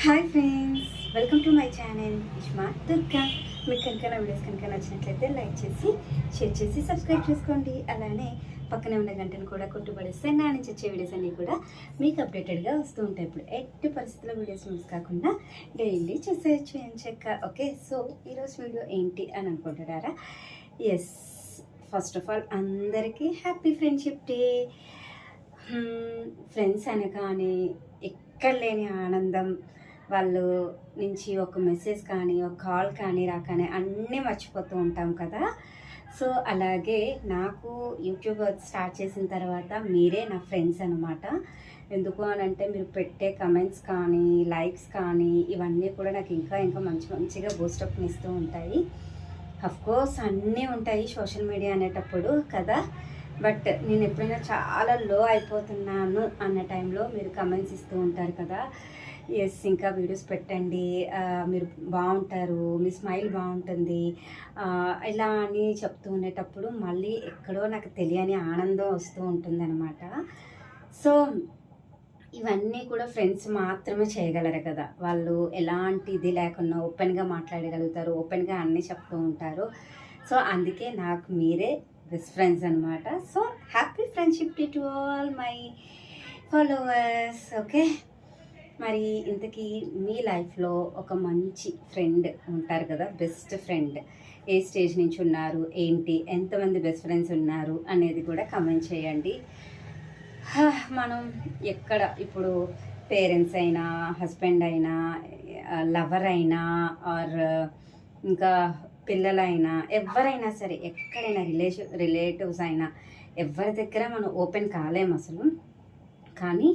Hi friends welcome to my channel Ishma Durga మీకు కనుక నా వీడియోస్ కనుక నచ్చినట్లయితే లైక్ చేసి షేర్ చేసి సబ్స్క్రైబ్ చేసుకోండి. అలానే పక్కనే ఉన్న గంటను కూడా కొట్టుబడిస్తే నా నుంచి వచ్చే వీడియోస్ అన్నీ కూడా మీకు అప్డేటెడ్గా వస్తూ ఉంటాయి. ఇప్పుడు ఎట్టి పరిస్థితుల్లో వీడియోస్ మిస్ కాకుండా డైలీ చూసేయచ్చు ఏం చెక్క? ఓకే సో ఈరోజు వీడియో ఏంటి అని అనుకుంటున్నారా? ఎస్ ఫస్ట్ ఆఫ్ ఆల్ అందరికీ హ్యాపీ ఫ్రెండ్షిప్ డే ఫ్రెండ్స్ అనగానే ఎక్కడ లేని ఆనందం. వాళ్ళు నుంచి ఒక మెసేజ్ కానీ ఒక కాల్ కానీ రాగానే అన్నీ మర్చిపోతూ ఉంటాం కదా. సో అలాగే నాకు యూట్యూబ్ స్టార్ట్ చేసిన తర్వాత మీరే నా ఫ్రెండ్స్ అనమాట ఎందుకు అని అంటే మీరు పెట్టే కమెంట్స్ కానీ లైక్స్ కానీ ఇవన్నీ కూడా నాకు ఇంకా ఇంకా మంచి మంచిగా బూస్టప్ని ఇస్తూ ఉంటాయి. కోర్స్ అన్నీ ఉంటాయి సోషల్ మీడియా అనేటప్పుడు కదా. బట్ నేను ఎప్పుడైనా చాలా లో అయిపోతున్నాను అన్న టైంలో మీరు కమెంట్స్ ఇస్తూ ఉంటారు కదా. ఎస్ ఇంకా వీడియోస్ పెట్టండి. మీరు బాగుంటారు మీ స్మైల్ బాగుంటుంది. ఇలా అని చెప్తూ ఉండేటప్పుడు మళ్ళీ ఎక్కడో నాకు తెలియని ఆనందం వస్తూ ఉంటుందన్నమాట. సో ఇవన్నీ కూడా ఫ్రెండ్స్ మాత్రమే చేయగలరు కదా. వాళ్ళు ఎలాంటి ఇది లేకుండా ఓపెన్గా మాట్లాడగలుగుతారు ఓపెన్గా అన్నీ చెప్తూ ఉంటారు. సో అందుకే నాకు మీరే బెస్ట్ ఫ్రెండ్స్ అనమాట so happy friendship day to all my followers okay మరి ఇంతకీ మీ లైఫ్లో ఒక మంచి ఫ్రెండ్ ఉంటారు కదా బెస్ట్ ఫ్రెండ్. ఏ స్టేజ్ నుంచి ఉన్నారు ఏంటి ఎంతమంది బెస్ట్ ఫ్రెండ్స్ ఉన్నారు అనేది కూడా కమెంట్ చేయండి. మనం ఎక్కడ ఇప్పుడు పేరెంట్స్ అయినా హస్బెండ్ అయినా లవర్ అయినా ఆర్ ఇంకా పిల్లలైనా ఎవరైనా సరే ఎక్కడైనా రిలేషన్ రిలేటివ్స్ అయినా ఎవరి దగ్గర మనం ఓపెన్ కాలేం అసలు. కానీ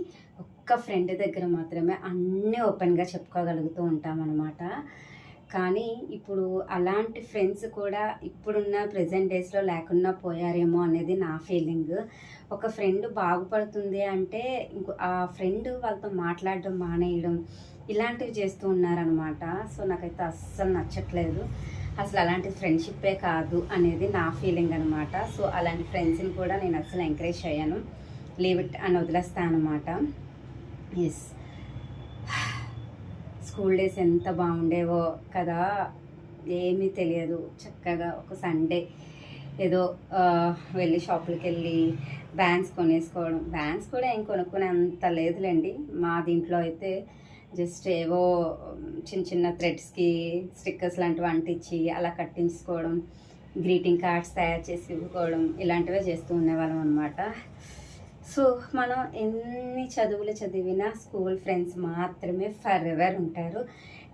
ఒక్క ఫ్రెండ్ దగ్గర మాత్రమే అన్నీ ఓపెన్గా చెప్పుకోగలుగుతూ ఉంటాం అనమాట కానీ ఇప్పుడు అలాంటి ఫ్రెండ్స్ కూడా ఇప్పుడున్న ప్రజెంట్ డేస్లో లేకుండా పోయారేమో అనేది నా ఫీలింగ్. ఒక ఫ్రెండ్ బాగుపడుతుంది అంటే ఇంకో ఆ ఫ్రెండ్ వాళ్ళతో మాట్లాడడం మానేయడం ఇలాంటివి చేస్తూ ఉన్నారనమాట సో నాకైతే అస్సలు నచ్చట్లేదు. అసలు అలాంటి ఫ్రెండ్షిప్పే కాదు అనేది నా ఫీలింగ్ అనమాట సో అలాంటి ఫ్రెండ్స్ని కూడా నేను అసలు ఎంకరేజ్ అయ్యాను లీవ్ ఇట్ అని వదిలేస్తాను అనమాట ఎస్ స్కూల్ డేస్ ఎంత బాగుండేవో కదా. ఏమీ తెలియదు. చక్కగా ఒక సండే ఏదో వెళ్ళి షాపులకి వెళ్ళి బ్యాంక్స్ కొనేసుకోవడం. బ్యాండ్స్ కూడా ఏం కొనుక్కునే అంత లేదులేండి. మా దీంట్లో అయితే జస్ట్ ఏవో చిన్న చిన్న థ్రెడ్స్కి స్టిక్కర్స్ లాంటివి అంటించి అలా కట్టించుకోవడం గ్రీటింగ్ కార్డ్స్ తయారు చేసి ఇవ్వుకోవడం ఇలాంటివే చేస్తూ ఉండేవాళ్ళం అనమాట సో మనం ఎన్ని చదువులు చదివినా స్కూల్ ఫ్రెండ్స్ మాత్రమే ఫర్ ఎవర్ ఉంటారు.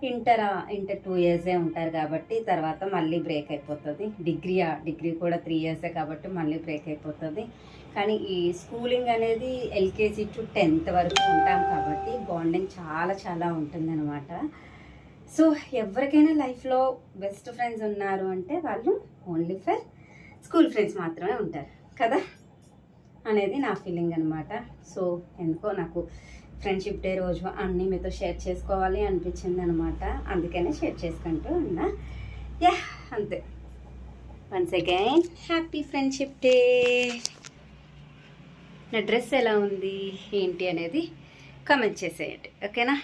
ఇంటర్ ఇంటర్ టూ ఇయర్సే ఉంటారు కాబట్టి తర్వాత మళ్ళీ బ్రేక్ అయిపోతుంది. డిగ్రీ డిగ్రీ కూడా త్రీ ఇయర్సే కాబట్టి మళ్ళీ బ్రేక్ అయిపోతుంది. కానీ ఈ స్కూలింగ్ అనేది ఎల్కేజీ టు టెన్త్ వరకు ఉంటాం కాబట్టి బాండింగ్ చాలా చాలా ఉంటుందన్నమాట. సో ఎవరికైనా లైఫ్లో బెస్ట్ ఫ్రెండ్స్ ఉన్నారు అంటే వాళ్ళు ఓన్లీ ఫర్ స్కూల్ ఫ్రెండ్స్ మాత్రమే ఉంటారు. కదా? అనేది నా ఫీలింగ్ అనమాట సో ఎందుకో నాకు ఫ్రెండ్షిప్ డే రోజు అన్నీ మీతో షేర్ చేసుకోవాలి అనిపించింది అనమాట అందుకనే షేర్ చేసుకుంటూ ఉన్నా. యా అంతే. Once again happy friendship day నా డ్రెస్ ఎలా ఉంది? ఏంటి అనేది కమెంట్ చేసేయండి. ఓకేనా